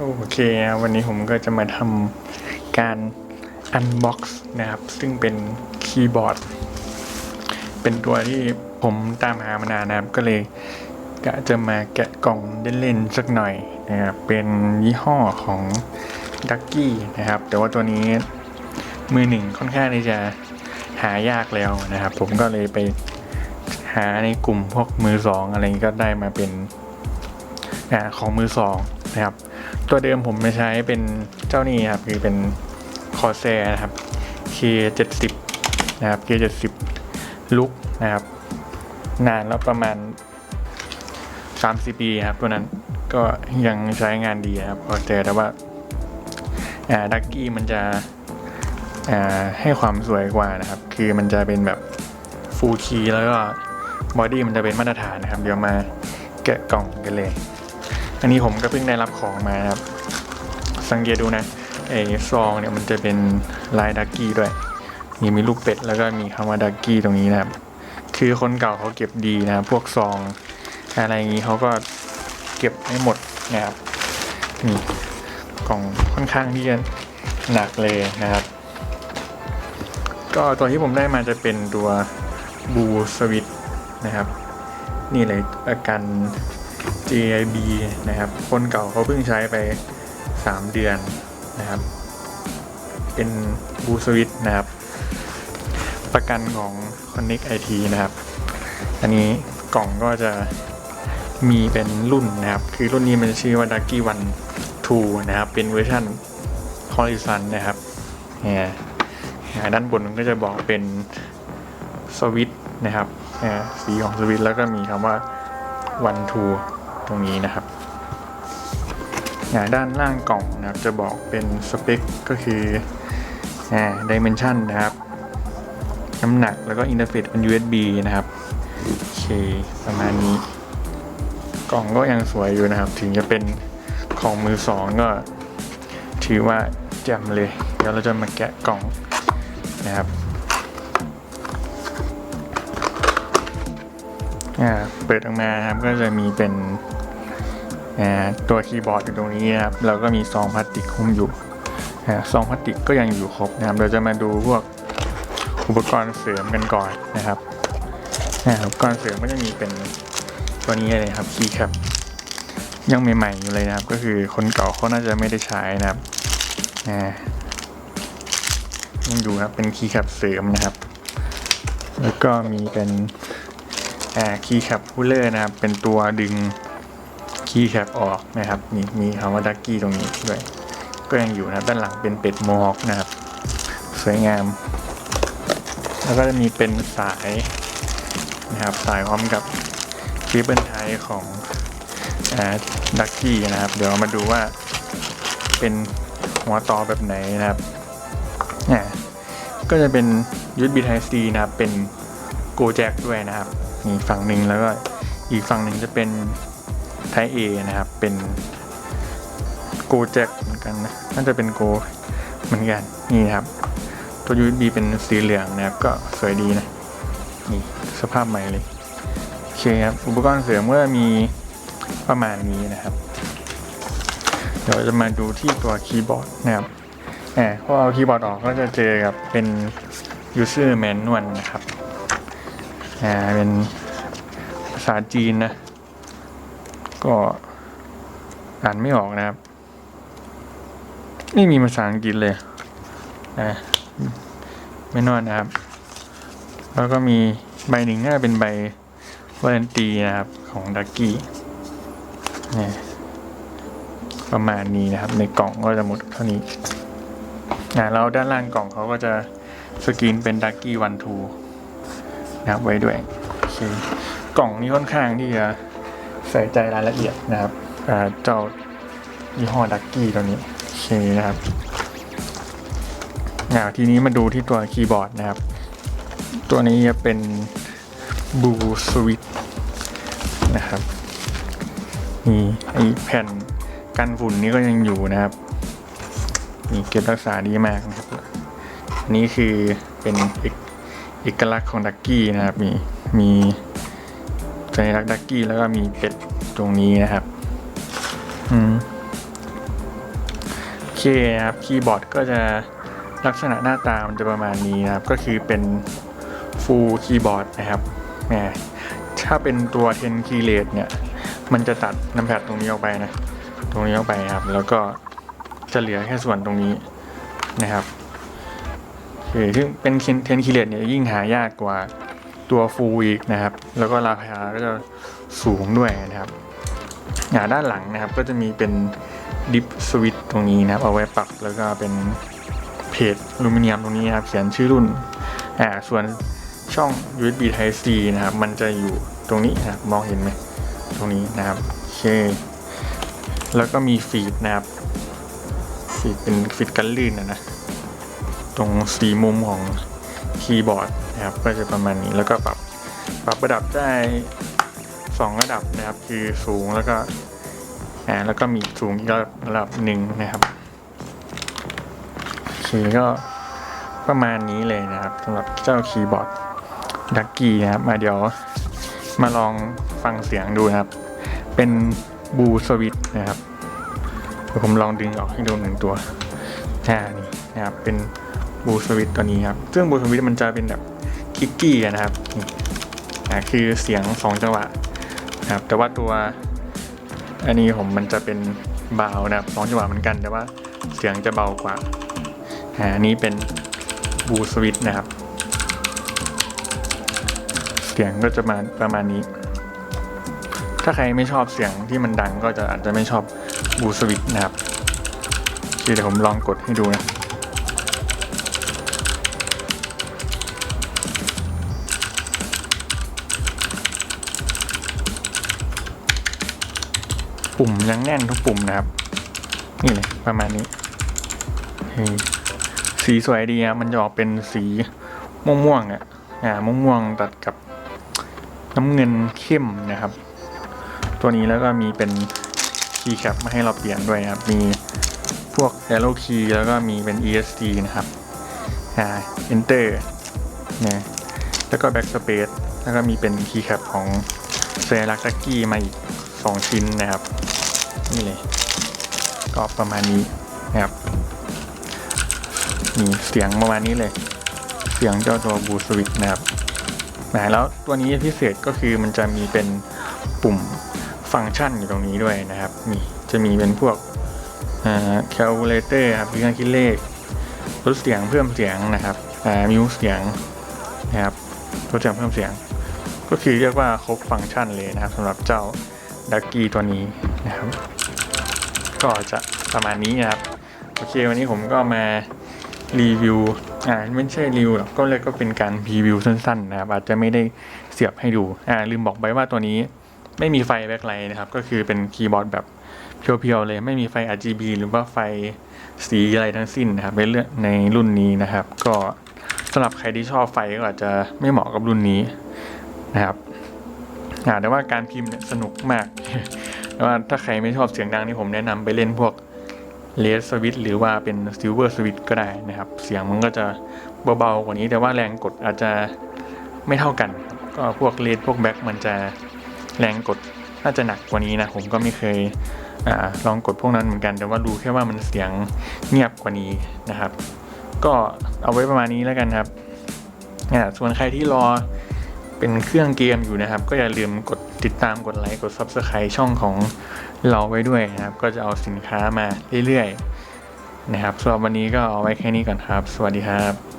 โอเควันนี้ผมก็จะมาทำการอันบ็อกซ์นะครับ ซึ่งเป็นคีย์บอร์ด เป็นตัวที่ผมตามหามานานนะครับ ก็เลยกะจะมาแกะกล่องเล่นๆสักหน่อยนะครับ เป็นยี่ห้อของดักกี้นะครับ แต่ว่าตัวนี้มือหนึ่งค่อนข้างที่จะหายากแล้วนะครับ ผมก็เลยไปหาในกลุ่มพวกมือสองอะไรอย่างงี้ก็ได้มาเป็นอของมือสองนะครับ ตัวเดิมผมไม่ใช้เป็นเจ้านี้ครับ คือเป็นคอแซนะครับ K70 นะครับ K70 ลุกนะครับ นานแล้วประมาณ 30 ปีครับ ตัวนั้นก็ยังใช้งานดีครับคอแซแต่ว่าอ่าดักกี้มันจะอ่าให้ความสวยกว่านะครับ คือมันจะเป็นแบบฟูลคีแล้วก็บอดี้มันจะเป็นมาตรฐานนะครับ เดี๋ยวมาแกะกล่องกันเลย อันนี้ผมก็เพิ่งได้รับของมาครับ สังเกตดูนะไอ้ซองเนี่ยมันจะเป็นลายดักกี้ด้วยมีมีลูกเป็ดแล้วก็มีคำว่าดักกี้ตรงนี้นะครับ คือคนเก่าเขาเก็บดีนะพวกซองอะไรอย่างนี้เขาก็เก็บให้หมดนะครับนี่กล่องค่อนข้างที่จะหนักเลยนะครับ ก็ตัวที่ผมได้มาจะเป็นตัวบูสวิตนะครับ นี่เลยอาการ JIB นะครับ คนเก่าเขาเพิ่งใช้ไป 3 เดือนนะครับ เป็นบูสวิตนะครับ ประกันของ Connect IT นะครับ อันนี้กล่องก็จะมีเป็นรุ่นนะครับ คือรุ่นนี้มันชื่อว่า Ducky One 2นะครับ เป็นเวอร์ชัน Horizon นะครับเนี่ยด้านบนมันก็จะบอกเป็นสวิตนะครับอ่สีของสวิตแล้วก็มีคำว่า one two ตรงนี้นะครับอ่าด้านล่างกล่องนะครับจะบอกเป็นสเปคก็คืออ่า dimension นะครับ น้ำหนักแล้วก็อินเทอร์เฟซเป็น USB นะครับ โอเคประมาณนี้ กล่องก็ยังสวยอยู่นะครับ ถึงจะเป็นของมือสองก็ถือว่าแจ่มเลย เดี๋ยวเราจะมาแกะกล่องนะครับ เปิดออกมาครับก็จะมีเป็นตัวคีย์บอร์ดอยู่ตรงนี้นะครับแล้วก็มีซองพลาสติกหุ้มอยู่ซองพลาสติกก็ยังอยู่ครบนะครับ เราจะมาดูพวกอุปกรณ์เสริมกันก่อนนะครับอุปกรณ์เสริมก็จะมีเป็นตัวนี้เลยครับคีย์แคปยังใหม่ๆอยู่เลยนะครับ ก็คือคนเก่าเขาน่าจะไม่ได้ใช้นะครับอยังอยู่ครับเป็นคีย์แคปเสริมนะครับ แล้วก็มีเป็น คีย์แคปพูลเลอร์นะครับ เป็นตัวดึงคีย์แคปออกนะครับ นี่มีคำว่าดักกี้ตรงนี้ด้วย ก็ยังอยู่นะครับด้านหลังเป็นเป็ดโมฮอคนะครับ สวยงาม แล้วก็จะมีเป็นสายนะครับสายพร้อมกับเคเบิลไทของดักกี้นะครับ เดี๋ยวมาดูว่าเป็นหัวต่อแบบไหนนะครับอ่ก็จะเป็น USB Type C นะครับ เป็น Go Jack ด้วยนะครับ มีฝั่งหนึ่งแล้วก็อีกฝั่งหนึ่งจะเป็น Type A นะครับ เป็น Go Jack เหมือนกันนะน่าจะเป็น Go เหมือนกันนี่ครับ ตัว USB เป็นสีเหลืองนะครับ ก็สวยดีนะนี่สภาพใหม่เลยโอเคครับอุปกรณ์เสริมก็มีประมาณนี้นะครับ เดี๋ยวจะมาดูที่ตัวคีย์บอร์ดนะครับแหมพอเอาคีย์บอร์ดออกก็จะเจอกับเป็น user manual นะครับ อ่าเป็นภาษาจีนนะ ก็อ่านไม่ออกนะครับ ไม่มีภาษาอังกฤษเลยนะไม่นอนนะครับ แล้วก็มีใบหนึ่งน่าเป็นใบวารันตีนะครับของดักกี้นี่ประมาณนี้นะครับ ในกล่องก็จะหมดเท่านี้อ่าแล้วด้านล่างกล่องเขาก็จะสกรีนเป็นดักกี้วันทู นะครับไว้ด้วยโอเคกล่องนี้ค่อนข้างที่จะใส่ใจรายละเอียดนะครับอ่าเจ้ายี่ห้อดักกี้ตัวนี้โอเคนะครับอ่าทีนี้มาดูที่ตัวคีย์บอร์ดนะครับ ตัวนี้จะเป็น Blue Switch นะครับนี่ไอแผ่นกันฝุ่นนี้ก็ยังอยู่นะครับนี่เก็บรักษาดีมากนะครับนนี้คือเป็นเอก เอกลักษณ์ของดักกี้นะครับมีมีสัญลักษณ์ดักกี้แล้วก็มีเป็ดตรงนี้นะครับอืมโอเคครับคีย์บอร์ดก็จะลักษณะหน้าตามันจะประมาณนี้นะครับ ก็คือเป็น full keyboard นะครับแหมถ้าเป็นตัว10 key rate เนี่ย มันจะตัดน้ำแพดตรงนี้ออกไปนะ ตรงนี้ออกไปครับ แล้วก็จะเหลือแค่ส่วนตรงนี้นะครับ คือซึ่งเป็น10 key rate เนี่ยยิ่งหายากกว่าตัว full อีกนะครับ แล้วก็ราคาก็จะสูงด้วยนะครับอ่าด้านหลังนะครับก็จะมีเป็นดิฟสวิตตรงนี้นะครับ เอาไว้ปรับแล้วก็เป็นเพจอลูมิเนียมตรงนี้นะครับเขียนชื่อรุ่นอ่าส่วนช่อง USB Type C นะครับ มันจะอยู่ตรงนี้นะครับมองเห็นไหมตรงนี้นะครับโอเคแล้วก็มีฟีดนะครับฟีดเป็นฟีดกันลื่นนะนะ ตรงสีมุมของคีย์บอร์ดนะครับก็จะประมาณนี้แล้วก็ปรับปรับระดับได้สองระดับนะครับ คือสูงแล้วก็อ่าแล้วก็มีสูงอีกระดับหนึ่งนะครับโอเคก็ประมาณนี้เลยนะครับสำหรับเจ้าคีย์บอร์ดดักกี้นะครับมาเดี๋ยวมาลองฟังเสียงดูนะครับ เป็นบูสวิตนะครับเดี๋ยวผมลองดึงออกให้ดูหนึ่งตัวอ่านี่นะครับเป็น บูสวิตตัวนี้ครับซึ่งบูสวิตมันจะเป็นแบบคิกกี้นะครับอ่าคือเสียงสองจังหวะนะครับ แต่ว่าตัวอันนี้ผมมันจะเป็นเบานะครับสองจังหวะเหมือนกัน แต่ว่าเสียงจะเบากว่าอ่าอันนี้เป็นบูสวิตนะครับ เสียงก็จะมาประมาณนี้ ถ้าใครไม่ชอบเสียงที่มันดังก็จะอาจจะไม่ชอบบูสวิตนะครับเดี๋ยวผมลองกดให้ดูนะ ปุ่มยังแน่นทุกปุ่มนะครับ นี่เลยประมาณนี้สีสวยดีครับมันจะออกเป็นสีม่วงๆอะอ่าม่วงๆตัดกับน้ำเงินเข้มนะครับ ตัวนี้แล้วก็มีเป็นคีย์แคปมาให้เราเปลี่ยนด้วยครับ มีพวก arrow key แล้วก็มีเป็น ESC นะครับอ่า enter นี่ยแล้วก็ backspace แล้วก็มีเป็นคีย์แคปของเซรักตักกี้มาอีก 2 ชิ้นนะครับ นี่เลย ก็ประมาณนี้นะครับมีเสียงประมาณนี้เลย เสียงเจ้าตัวบูสวิตนะครับนะแล้วตัวนี้พิเศษก็คือมันจะมีเป็นปุ่มฟังก์ชันอยู่ตรงนี้ด้วยนะครับนี่จะมีเป็นพวกอ่า calculator ครับเครื่อการคิดเลขลดเสียงเพิ่มเสียงนะครับมิวเสียงนะครับลดเสียงเพิ่มเสียง ก็คือเรียกว่าครบฟังก์ชันเลยนะครับสำหรับเจ้า ดักกี้ตัวนี้นะครับ ก็จะประมาณนี้นะครับ โอเควันนี้ผมก็มารีวิวอ่าไม่ใช่รีวิวหรอกก็เลยก็เป็นการพรีวิวสั้นๆนะครับอาจจะไม่ได้เสียบให้ดูอ่าลืมบอกไปว่าตัวนี้ไม่มีไฟแบ็คไลท์นะครับ ก็คือเป็นคีย์บอร์ดแบบเพียวๆเลยไม่มีไฟ RGB หรือว่าไฟสีอะไรทั้งสิ้นนะครับในเรื่องในรุ่นนี้นะครับ ก็สำหรับใครที่ชอบไฟก็อาจจะไม่เหมาะกับรุ่นนี้นะครับ อ่าแต่ว่าการพิมพ์เนี่ยสนุกมากแต่ว่าถ้าใครไม่ชอบเสียงดังนี่ผมแนะนำไปเล่นพวกเลสสวิตหรือว่าเป็นซิลเวอร์สวิตก็ได้นะครับ เสียงมันก็จะเบาๆกว่านี้ แต่ว่าแรงกดอาจจะไม่เท่ากัน ก็พวกเลสพวกแบ็คมันจะแรงกดน่าจะหนักกว่านี้นะ ผมก็ไม่เคยอลองกดพวกนั้นเหมือนกัน แต่ว่ารู้แค่ว่ามันเสียงเงียบกว่านี้นะครับ ก็เอาไว้ประมาณนี้แล้วกันครับอ่าส่วนใครที่รอ เป็นเครื่องเกมอยู่นะครับ ก็อย่าลืมกดติดตามกดไลค์กด Subscribe ช่องของเราไว้ด้วยนะครับ ก็จะเอาสินค้ามาเรื่อยๆนะครับสำหรับวันนี้ก็เอาไว้แค่นี้ก่อนครับ สวัสดีครับ